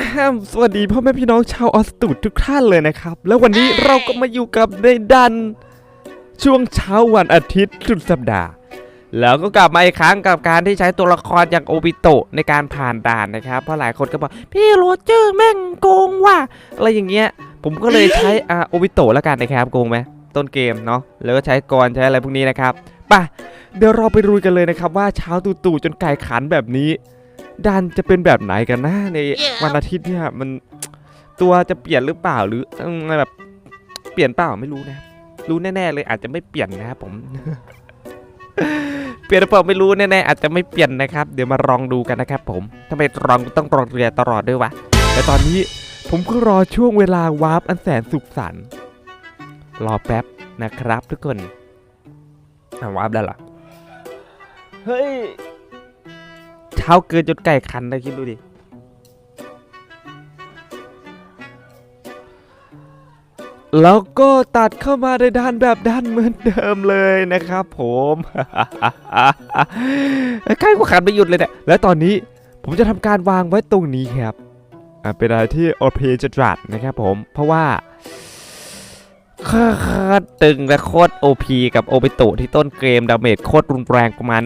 อ้าวสวัสดีพ่อแม่พี่น้องชาวออสตูดทุกท่านเลยนะครับ แล้ววันนี้เราก็มาอยู่กับในดัน ช่วงเช้าวันอาทิตย์สุดสัปดาห์ แล้วก็กลับมาอีกครั้งกับการที่ใช้ตัวละครอย่างโอบิโตะในการผ่านด่านนะครับ เพราะหลายคนก็บอกพี่โรเจอร์แม่งโกงว่ะอะไรอย่างเงี้ย ผมก็เลยใช้อ่าโอบิโตะแล้วกันนะครับโกงไหมต้นเกมเนาะแล้วก็ใช้กรใช้อะไรพวกนี้นะครับไป่ะเดี๋ยวเราไปรุยกันเลยนะครับว่าเช้าตู่ๆจนไก่ขันแบบนี้ ดันจะเป็นแบบไหนกันนะในวันอาทิตย์เนี่ยมันตัวจะเปลี่ยนหรือเปล่าหรืออืมแบบเปลี่ยนเปล่าไม่รู้นะ รู้แน่ๆเลยอาจจะไม่เปลี่ยนนะครับผม เปลี่ยนหรือเปล่าไม่รู้แน่ๆอาจจะไม่เปลี่ยนนะครับ เดี๋ยวมาลองดูกันนะครับ ผมทำไมลองต้องรอเรือตลอดด้วยวะแต่ตอนนี้ผมก็รอช่วงเวลาวาร์ปอันแสนสุขสันต์รอแป๊บนะครับ ทุกคนอะวาร์ปได้ละเฮ้ย เช้าเกินจนไก่คันเลยคิดดูดิ แล้วก็ตัดเข้ามาในด้านแบบด้านเหมือนเดิมเลยนะครับผมใกล้กว่าขันไม่หยุดเลยเนี่ยและตอนนี้ผมจะทำการวางไว้ตรงนี้ครับเป็นอะไรที่โอเพจะตรัสนะครับผมเพราะว่า ตึงและโคตรโอพีกับโอเปโตที่ต้นเกมดาเมจโคตรรุนแรงประมาณ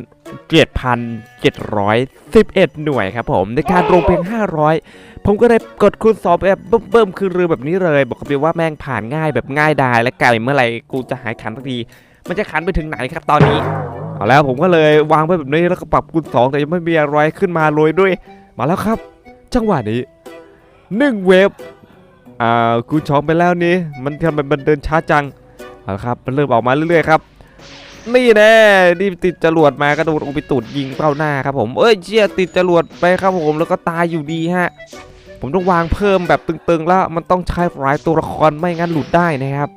7,711 หน่วยครับผม ในการลงเพียง 500 ผมก็เลยกดคูณสองแบบเบิ่มๆคือเรือแบบนี้เลย บอกกับพี่ว่าแม่งผ่านง่ายแบบง่ายดาย และไก่เมื่อไหร่กูจะหายขันสักที มันจะขันไปถึงไหนครับตอนนี้ เอาแล้วผมก็เลยวางไว้แบบนี้แล้วก็ปรับคูณสองแต่ยังไม่มีอะไรขึ้นมาโรยด้วย มาแล้วครับ จังหวะนี้หนึ่งเวฟ อ่าคูณสองไปแล้วนี่มันทำไมมันเดินช้าจังเอาละครับมันเริ่มออกมาเรื่อยๆครับ นี่แน่นี่ติดจรวดมากระโดดอุปตุดยิงเป้าหน้าครับผมเอ้ยเชี่ยติดจรวดไปครับผมแล้วก็ตายอยู่ดีฮะ ผมต้องวางเพิ่มแบบตึงๆแล้วมันต้องใช้หลายตัวละครไม่งั้นหลุดได้นะครับ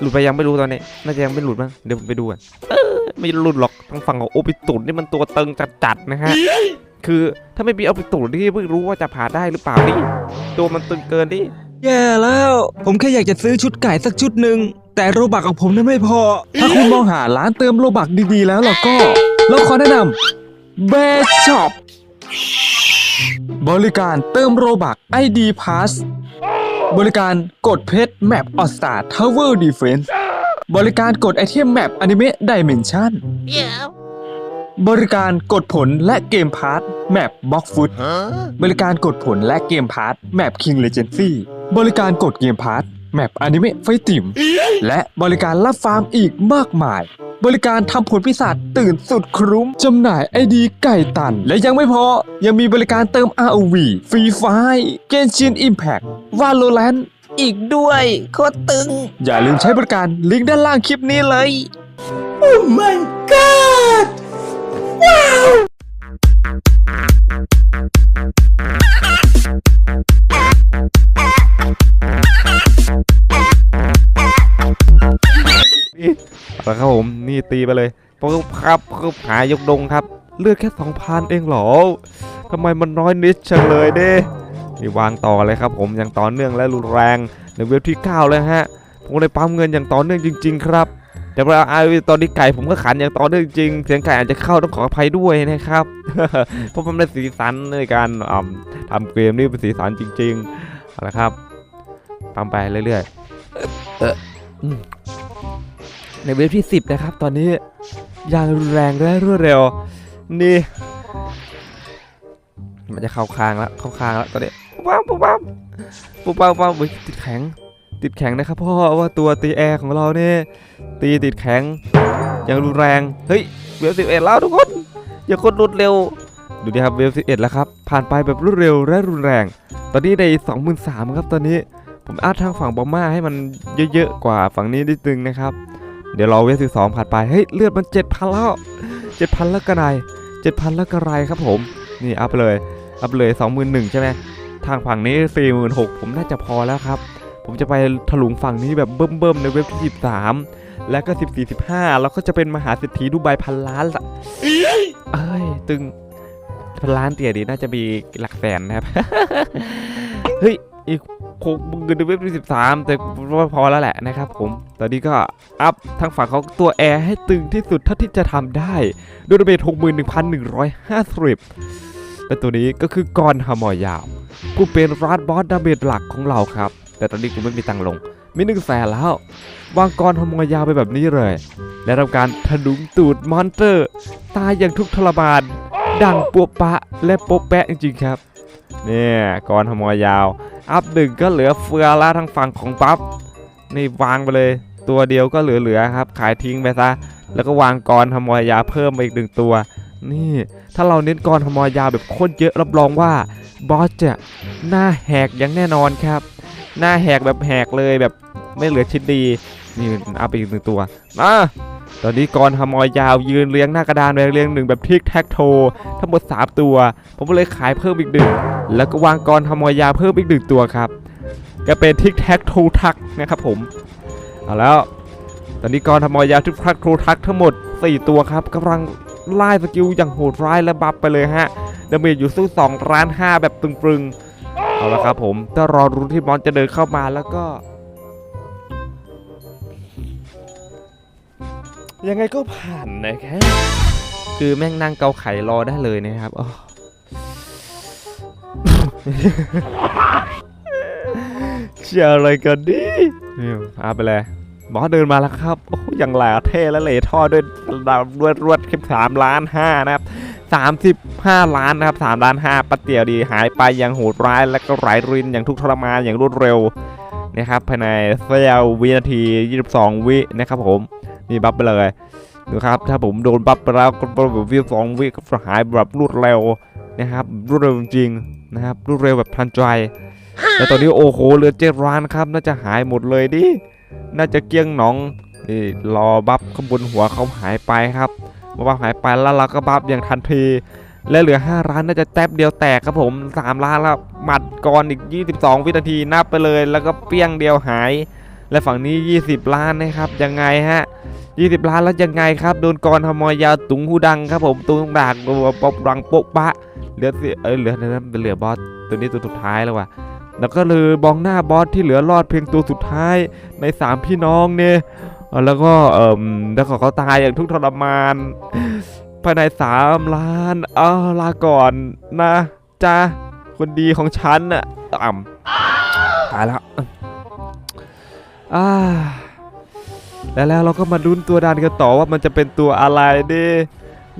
หลุดไปยังไม่รู้ตอนนี้น่าจะยังไม่หลุดมั้งเดี๋ยวผมไปดูกันเออไม่หลุดหรอกทางฝั่งของโอปิตุดนี่มันตัวตึงจัดๆนะฮะคือถ้าไม่มีโอปิตุดนี่เพิ่งรู้ว่าจะผ่านได้หรือเปล่านี่ตัวมันตึงเกินดิ แย่แล้ว ผมแค่อยากจะซื้อชุดไก่สักชุดหนึ่งแต่โรบักของผมนั้นไม่พอ ถ้าคุณมองหาร้านเติมโรบักดีๆ แล้วล่ะก็ เราขอแนะนำเบสช็อปบริการเติมโรบัก ID Pass บริการกดเพชรแมปออสตาทาวเวอร์ดีเฟนส์บริการกดไอเทมแมปอนิเมะดิเมนชันบริการกดผลและเกมพาร์ท แมปบ็อกฟุตบริการกดผลและเกมพาร์ทแมป King Legacy บริการกดเกมพาร์ทแมปอนิเมะไฟติมและบริการรับฟาร์มอีกมากมาย บริการทำผลพิศาจตื่นสุดครุ้มจำหน่ายไอดีไก่ตัน และยังไม่พอ ยังมีบริการเติม ROV ฟรีไฟเกนชินอิมแพ t วาโลแรนอีกด้วยโคตรตึง อย่าลืมใช้บริการลิงก์ด้านล่างคลิปนี้เลยเอาละครับผมนี่ตีไปเลยปุ๊บครับปุ๊บหายกดงครับ เลือดแค่2,000เองเหรอทำไมมันน้อยนิดจังเลยเด้นี่วางต่อเลยครับผมอย่างต่อเนื่องและรุนแรงในเว็บที่9เลยฮะผมเลยปั๊มเงินอย่างต่อเนื่องจริง ๆ ครับ แต่เวลาไอ้ตอนนี้ไก่ผมก็ขันอย่างต่อเนื่องจริง เสียงไก่อาจจะเข้าต้องขออภัยด้วยนะครับ เพราะมันเป็นสีสันในการทำเกมนี่เป็นสีสันจริงๆเอาละครับปั๊มไปเรื่อยๆในเว็บที่ 10 นะครับ ตอนนี้อย่างรุนแรงและรวดเร็ว นี่ มันจะเข้าคางแล้วเข้าคางแล้วตอนนี้ปุ๊บปั๊บปุ๊บปั๊บปุ๊บปั๊บปุ๊บปั๊บติดแข็งติดแข็งนะครับพ่อว่าตัวตีแอร์ของเราเนี่ย ตีติดแข็งอย่างรุนแรง เฮ้ยเวฟสิบเอ็ดแล้วทุกคน อย่ากดรุดเร็ว ดูดิครับเวฟสิบเอ็ดแล้วครับ ผ่านไปแบบรวดเร็วและรุนแรง ตอนนี้ในสองหมื่นสามครับตอนนี้ ผมอาดทางฝั่งบอมมาให้มันเยอะๆกว่าฝั่งนี้นิดนึงนะครับ เดี๋ยวรอเวฟสิบสองผ่านไป เฮ้ยเลือดมันเจ็ดพันแล้วเจ็ดพันแล้วกระไรเจ็ดพันแล้วกระไรครับผม นี่อัพเลย อัพเลยสองหมื่นหนึ่งใช่ไหมทางฝั่งนี้สี่หมื่นหกผมน่าจะพอแล้วครับ ผมจะไปถลุงฝั่งนี้แบบเบิ่มๆในเว็บที่สิบสามแล้วก็สิบสี่สิบห้าแล้วก็จะเป็นมหาเศรษฐีดูไบพันล้านละเอ้ย ตึงพันล้านเตี่ยดีน่าจะมีหลักแสนนะครับ เฮ้ย อีกหกหมื่นในเว็บที่สิบสามแต่พอแล้วแหละนะครับผม ตอนนี้ก็อัพทางฝั่งของตัวแอร์ให้ตึงที่สุดเท่าที่จะทำได้ด้วยเบทหกหมื่นหนึ่งพันหนึ่งร้อยห้าสิบและตัวนี้ก็คือกรฮามอยาว ผู้เป็นรัดบอสดาเมจหลักของเราครับ แต่ตอนนี้กูไม่มีตังค์ลง มีหนึ่งแสนแล้ว วางกรทำมอยาวไปแบบนี้เลย และทำการถลุงตูดมอนเตอร์ ตายอย่างทุกข์ทรมาน ดังปัวปะและโป๊ะแปะจริงๆครับ เนี่ยกรทำมอยาว อัพหนึ่งก็เหลือเฟือละทางฝั่งของปั๊บ นี่วางไปเลย ตัวเดียวก็เหลือๆครับ ขายทิ้งไปซะ แล้วก็วางกรทำมอยาวเพิ่มมาอีกหนึ่งตัวนี่ถ้าเราเน้นกรทำมอยาวแบบโคตรเยอะรับรองว่าบอสจะหน้าแหกอย่างแน่นอนครับ หน้าแหกแบบแหกเลยแบบไม่เหลือชิ้นดีนี่เอาไปอีกหนึ่งตัวมาตอนนี้กรทำมอยาวยืนเรียงหน้ากระดานไปเรียงหนึ่งแบบทิกแท็กโททั้งหมด 3 ตัว ผมก็เลยขายเพิ่มอีกหนึ่งแล้วก็วางกรทำมอยาวเพิ่มอีกหนึ่งตัวครับก็เป็นทิกแท็กโททักนะครับผมเอาแล้วตอนนี้กรทำมอยาวทิกแท็กโททักทั้งหมด 4 ตัวครับกำลังไล่สกิลอย่างโหดร้ายและบัฟไปเลยฮะดาเมจอยู่สู้2ล้าน5แบบปึงๆ เอาละครับผมถ้ารอรุ้นที่มอนจะเดินเข้ามาแล้วก็ ยังไงก็ผ่านนะครับคือแม่งนั่งเกาไข่รอได้เลยนะครับอ๋อเชื่ออะไรกันดินี่เอาไปเลย บอสเดินมาแล้วครับโอ้ยอย่างหล่าเท่และเหล่ท่อด้วยดาวรวดรวดคลิปสามล้านห้านะครับสามสิบห้าล้านนะครับสามล้านห้าปัดเตียวดีหายไปอย่างโหดร้ายและก็ไหลรินอย่างทุกทรมานอย่างรวดเร็วนะครับภายในเสี้ยววินาที 22 วินะครับผมนี่บัฟไปเลยดูครับถ้าผมโดนบัฟไปแล้วก็แบบวิสองวิก็หายแบบรวดเร็วนะครับรวดเร็วจริงนะครับรวดเร็วแบบทันใจแต่ตอนนี้โอ้โหเหลือเจ็ดร้านครับน่าจะหายหมดเลยดิ น่าจะเกี้ยงหนองนี่รอบัฟข้างบนหัวเขาหายไปครับเมื่อบัฟหายไปแล้วเราก็บัฟอย่างทันที และเหลือ 5 ร้านน่าจะแทบเดียวแตกครับผม3ล้านแล้วหมัดก่อนอีก 22 วินาทีนับไปเลย แล้วก็เปี้ยงเดียวหาย และฝั่งนี้ 20 ล้านนะครับยังไงฮะ 20 ล้านแล้วยังไงครับโดนกรทมยาตุงหูดังครับผมตุงดากตัวปบดังโป๊ะปะเหลือสิเอ้ยเหลือนั้นเป็นเหลือบอสตัวนี้ตัวสุดท้ายแล้วว่ะ แล้วก็เลยบองหน้าบอสที่เหลือรอดเพียงตัวสุดท้ายในสามพี่น้องเนี่ยแล้วก็เอ่มแล้วก็เขาตายอย่างทุกทรมานภายในสามล้านเออลาก่อนนะจ้าคนดีของฉันน่ะอ่ำตายแล้วอ่าแล้วแล้วเราก็มาลุ้นตัวดันกันต่อว่ามันจะเป็นตัวอะไรดิ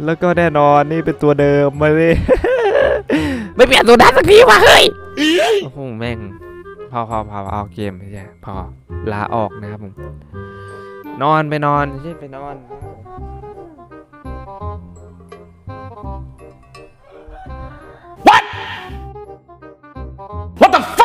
แล้วก็แน่นอนนี่เป็นตัวเดิมมาเลย ไม่เปลี่ยนตัวดันสักทีว่ะเฮ้ย โอ้โหแม่ง พอพอพอเอาเกมไม่ใช่พอลาออกนะครับผม นอนไปนอนไม่ใช่ไปนอน